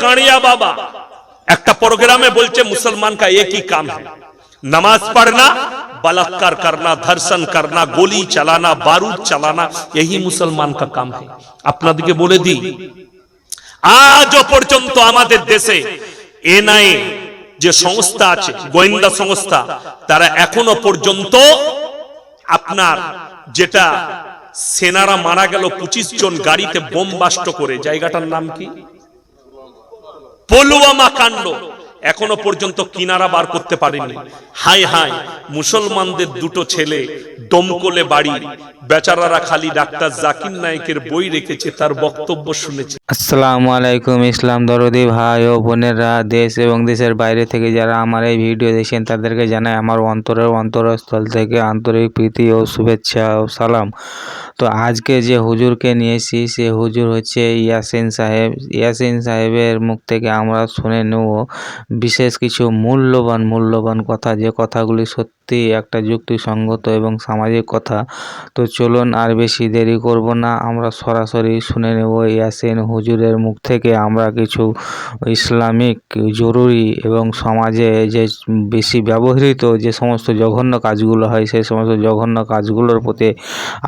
काड़िया बाबा একটা প্রোগ্রামে বলছে মুসলমান का एक ही काम है नमाज पढ़ना बलात्कार करना धर्षण करना गोली चलाना बारूद चलाना यही मुसलमान का काम है আপনাদেরকে বলে দিই আজও পর্যন্ত আমাদের দেশে এনআইএ যে সংস্থা আছে গোয়েন্দা সংস্থা তারা এখনো পর্যন্ত আপনার যেটা সেনারা মারা গেল পঁচিশ জন গাড়িতে বোম বাস্ট করে জায়গাটার নাম কি পুলওয়ামা কাণ্ড এখনও পর্যন্ত কিনারা বার করতে পারেনি। হাই হাই মুসলমানদের দুটো ছেলে দমকলে বাড়ি, বেচারারা খালি ডাক্তার জাকির নায়কের বই রেখেছে, তার বক্তব্য শুনেছে। আসসালামু আলাইকুম, ইসলাম দরদি ভাই ও বোনেরা, দেশ এবং দেশের বাইরে থেকে যারা আমার এই ভিডিও দেখছেন, তাদেরকে জানাই আমার অন্তরের অন্তরস্থল থেকে আন্তরিক প্রীতি ও শুভেচ্ছা ও সালাম। তো আজকে যে হুজুরকে নিয়েছি, সে হুজুর হচ্ছে ইয়াসিন সাহেব। ইয়াসিন সাহেবের মুখ থেকে আমরা শুনে নেব বিশেষ কিছু মূল্যবান মূল্যবান কথা, যে কথাগুলি সত্যি একটা যুক্তিসঙ্গত এবং সামাজিক কথা। তো চলুন আর বেশি দেরি করব না, আমরা সরাসরি শুনে নেব ইয়াসিন হুজুরের মুখ থেকে আমরা কিছু ইসলামিক, জরুরি এবং সমাজে যে বেশি ব্যবহৃত যে সমস্ত জঘন্য কাজগুলো হয়, সেই সমস্ত জঘন্য কাজগুলোর প্রতি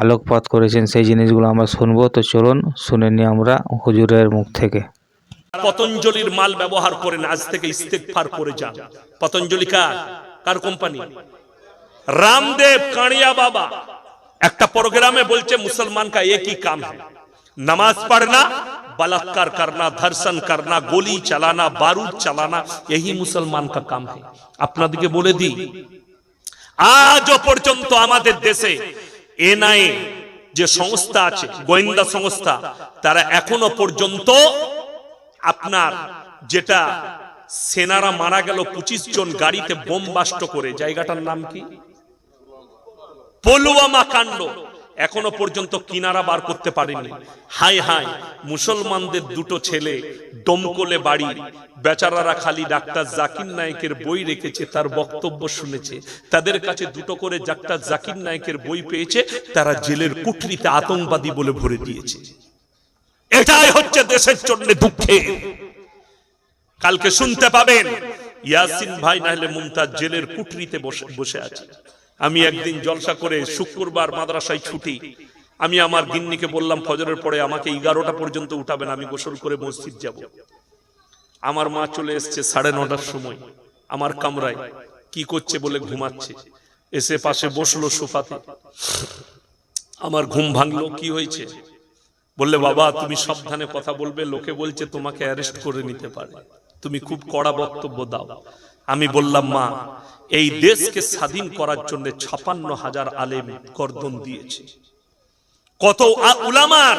আলোকপাত করেছেন সেই জিনিসগুলো আমরা শুনবো তো চলুন শুনে নিই আমরা হুজুরের মুখ থেকে পতঞ্জলির মাল ব্যবহার করেন আজ থেকে ইস্তেকফার করে যান পতঞ্জলি কার কার কোম্পানি রামদেব কাড়িয়া বাবা একটা প্রোগ্রামে বলছে মুসলমান का एक ही काम है नमाज पढ़ना बलात्कार करना धर्षण करना गोली चलाना बारूद चलाना यही मुसलमान का काम है আপনাদেরকে বলে দিই আজও পর্যন্ত আমাদের দেশে এনআইএ যে সংস্থা আছে গোয়েন্দা সংস্থা তারা এখনও পর্যন্ত আপনার যেটা সেনারা মারা গেল পঁচিশ জন গাড়িতে বোম বাস্ট করে জায়গাটার নাম কি? পলুয়ামা কাণ্ড। এখনও পর্যন্ত কিনারা বার করতে পারেনি। হাই হাই মুসলমানদের দুটো ছেলে দমকলে বাড়ি, বেচারারা খালি ডাক্তার জাকির নায়কের বই রেখেছে, তার বক্তব্য শুনেছে, তাদের কাছে দুটো করে ডাক্তার জাকির নায়কের বই পেয়েছে, তারা জেলের কুঠরিতে আতঙ্কবাদী বলে ভরে দিয়েছে। এটাই হচ্ছে দেশের জন্য দুঃখে। কালকে শুনতে পাবেন, ইয়াসিন ভাই না হলে মুমতাজ জেলের কুঠরিতে বসে বসে আছে। আমি একদিন জলসা করে শুক্রবার মাদ্রাসায় ছুটি। আমি আমার গিন্নিকে বললাম, ফজরের পরে আমাকে এগারোটা পর্যন্ত উঠাবেন, আমি গোসল করে মসজিদ যাব। আমার মা চলে এসছে সাড়ে নটার সময়। আমার কামরায়, কি করছে বলে ঘুমাচ্ছে? এসে পাশে বসল সোফাতে। আমার ঘুম ভাঙলো, কি হয়েছে? বললে, বাবা, তুমি সাবধানে কথা বলবে, লোকে বলছে তোমাকে অ্যারেস্ট করে নিতে পারে। তুমি খুব কড়া বক্তব্য দাও। আমি বললাম, মা এই দেশকে স্বাধীন করার জন্য ছাপান্ন হাজার আলেম গর্দন দিয়েছে। কত উলামার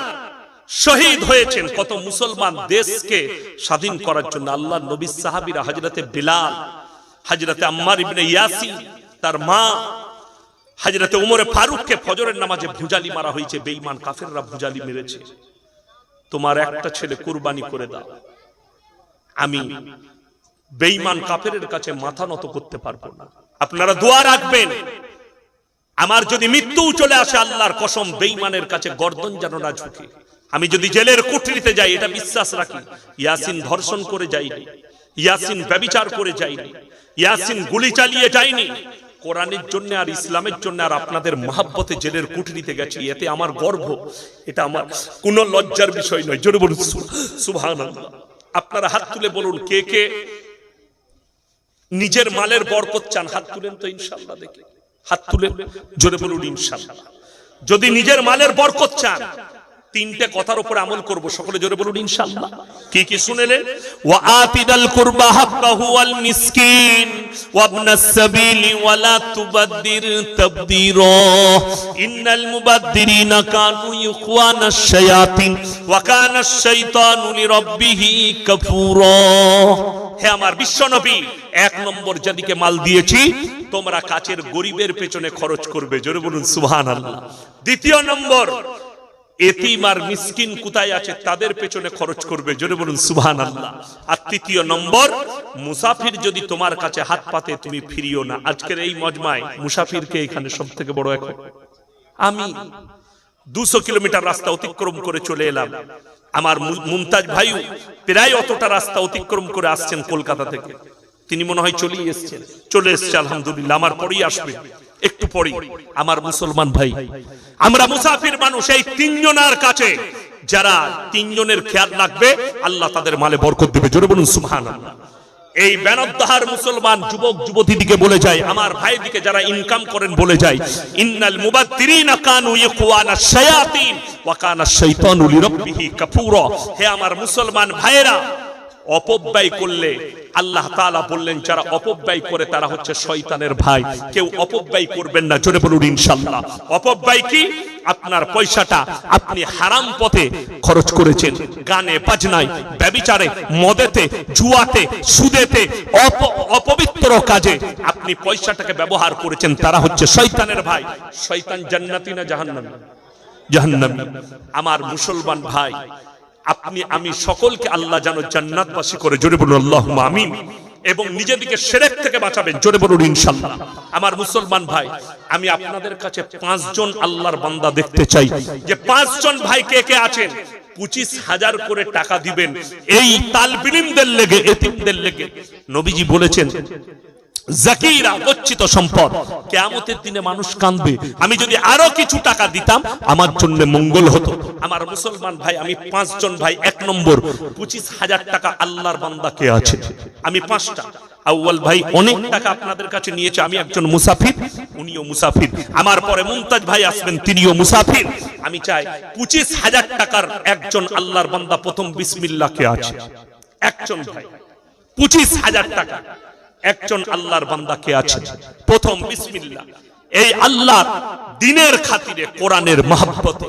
শহীদ হয়েছেন কত মুসলমান দেশকে স্বাধীন করার জন্য আল্লাহ নবী সাহাবিরা হজরতে বিলাল হজরতে আম্মার ইবনে ইয়াসিন তার মা হাজরতে উমরে ফারুককে ফজরের নামাজে ভুজালি মারা হয়েছে বেঈমান কাফেররা ভুজালি মেরেছে। তোমার একটা ছেলে কুরবানি করে দাও। আমি বেঈমান কাফেরের কাছে মাথা নত করতে পারব না। আপনারা দোয়া রাখবেন। আমার যদি মৃত্যু চলে আসে, আল্লাহর কসম, বেঈমানের কাছে গর্দন যেন না ঝুঁকে। আমি যদি জেলের কুঠরিতে যাই, এটা বিশ্বাস রাখি। ইয়াসিন ধর্ষণ করে যাইনি। ইয়াসিন ব্যবিচার করে যাইনি। ইয়াসিন গুলি চালিয়ে যায়নি কোরআনের জন্য আর ইসলামের জন্য আর আপনাদের মহাব্বতে জেলের কুঠরিতে গেছি, এতে আমার গর্ব। এটা আমার কোনো লজ্জার বিষয় নয়। জোরে বলুন সুভান আপনারা হাত তুলে বলুন, কে কে নিজের মালের বরকত চান, হাত তুলেন তো ইনশাল্লাহ দেখে। হাত তুলেন, জোরে বলুন ইনশাল্লাহ যদি নিজের মালের বরকত চান, তিনটে কথার উপর আমল করব, সকলে জোরে বলুন ইনশাআল্লাহ। কি কি শুনেলেন ওয়া আতিদাল কুরবা হাক্কাহু ওয়াল মিসকিন, ওয়া ইবনাস সাবিলি ওয়া লা তুবাদদির তাবদীরা। ইন্নাল মুবাদদিরিনা কানু ইখওয়ানাশ শায়াতিন, ওয়া কানাশ শাইতানু লিরাব্বিহি কাফুরা। হে আমার বিশ্বনবী, এক নম্বর যেদিকে মাল দিয়েছি, তোমরা কাচের গরিবের পেছনে খরচ করবে, জোরে বলুন দ্বিতীয় নম্বর সুবহান আল্লাহ আর তৃতীয় নম্বর, মুসাফির যদি তোমার কাছে হাত পাতে, তুমি ফিরিও না। আজকের এই মজমায় মুসাফিরকে এখানে সব থেকে বড় এখন আমি দুশো কিলোমিটার রাস্তা অতিক্রম করে চলে এলাম। আমার মুমতাজ ভাইও প্রায় অতটা রাস্তা অতিক্রম করে আসছেন কলকাতা থেকে। তিনি মনে হয় চলেই এসছেন। চলে এসছে, আলহামদুলিল্লাহ। আমার পরেই আসবে। একটু পরেই। আমার মুসলমান ভাই। আমরা মুসাফির মানুষ, এই তিনজনের কাছে যারা তিনজনের খেয়াল রাখবে, আল্লাহ তাদের মালে বরকত দেবে। জোরে বলুন, সুবহানাল্লাহ। এই বেনদ্দাহার মুসলমান যুবক যুবতী দিকে বলে যায়, আমার ভাই দিকে যারা ইনকাম করেন বলে যায়, ইন্নাল মুবাত্তিরিনা কানু ইয়াকুয়ানা শায়াতিন ওয়া কানা শাইতানু লিরাব্বিহি কাফুরা। হে আমার মুসলমান ভাইরা অপব্যয় করলে আল্লাহ তাআলা বললেন, যারা অপব্যয় করে তারা হচ্ছে শয়তানের ভাই। কেউ অপব্যয় করবেন না, জোরে বলুন ইনশাআল্লাহ। অপব্যয় কি? আপনার পয়সাটা আপনি হারাম পথে খরচ করেছেন। গানে, বাজনায়, ব্যবিচারে, মদেতে, জুয়াতে, সুদেতে, অপ- অপবিত্র কাজে আপনি পয়সাটাকে ব্যবহার করেছেন, তারা হচ্ছে শয়তানের ভাই। শয়তান জান্নাতি না জাহান্নামী? জাহান্নামী। আমার মুসলমান ভাই আপনি, আমি সকলকে আল্লাহ যেন জান্নাতবাসী করে, জোরে বলুন আল্লাহ আমিন। এবং নিজেদিকে সেরেক থেকে বাঁচাবেন, জোরে বলুন ইনশাল্লাহ আমার মুসলমান ভাই, আমি আপনাদের কাছে পাঁচজন আল্লাহর বান্দা দেখতে চাই। যে পাঁচজন ভাই কে কে আছেন? পঁচিশ হাজার করে টাকা দিবেন। এই তালবিলিমদের লেগে, এতিমদের লেগে। নবীজি বলেছেন জাকিরা গচ্ছিত সম্পদ। কেয়ামতের দিনে মানুষ কাঁদবে। আমি যদি আরও কিছু টাকা দিতাম, আমার জন্য মঙ্গল হতো। আমার মুসলমান ভাই, আমি পাঁচজন ভাই, এক নম্বর। পঁচিশ হাজার টাকা আল্লাহর বান্দা কে আছে। আমি পাঁচটা। আউয়াল ভাই অনেক টাকা আপনাদের কাছে নিয়েছে। আমি একজন মুসাফির, উনিও মুসাফির। আমার পরে মুমতাজ ভাই আসবেন, তিনিও মুসাফির। আমি চাই পঁচিশ হাজার টাকার একজন আল্লাহর বান্দা প্রথম বিসমিল্লাহ কে আছে। একজন ভাই। পঁচিশ হাজার টাকা। একজন আল্লাহর বান্দা কে আছে? প্রথম বিসমিল্লাহ। এই আল্লাহর দিনের খাতিরে কোরআনের মহাব্বতে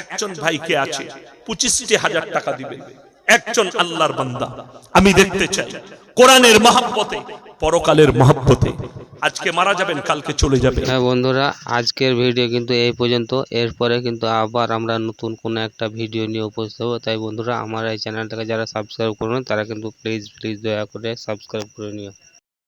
একজন ভাই কে আছে? পঁচিশটি হাজার টাকা দিবে। একজন আল্লাহর বান্দা। আমি দেখতে চাই, কোরআনের মহাব্বতে, পরকালের মহাব্বতে আজকে মারা যাবেন, কালকে চলে যাবে হ্যাঁ বন্ধুরা, আজকের ভিডিও কিন্তু এই পর্যন্ত। এরপরে কিন্তু আবার আমরা নতুন কোনো একটা ভিডিও নিয়ে উপস্থিত হব। তাই বন্ধুরা, আমার এই চ্যানেলটাকে যারা সাবস্ক্রাইব করবেন তারা কিন্তু প্লিজ প্লিজ দয়া করে সাবস্ক্রাইব করে নিও।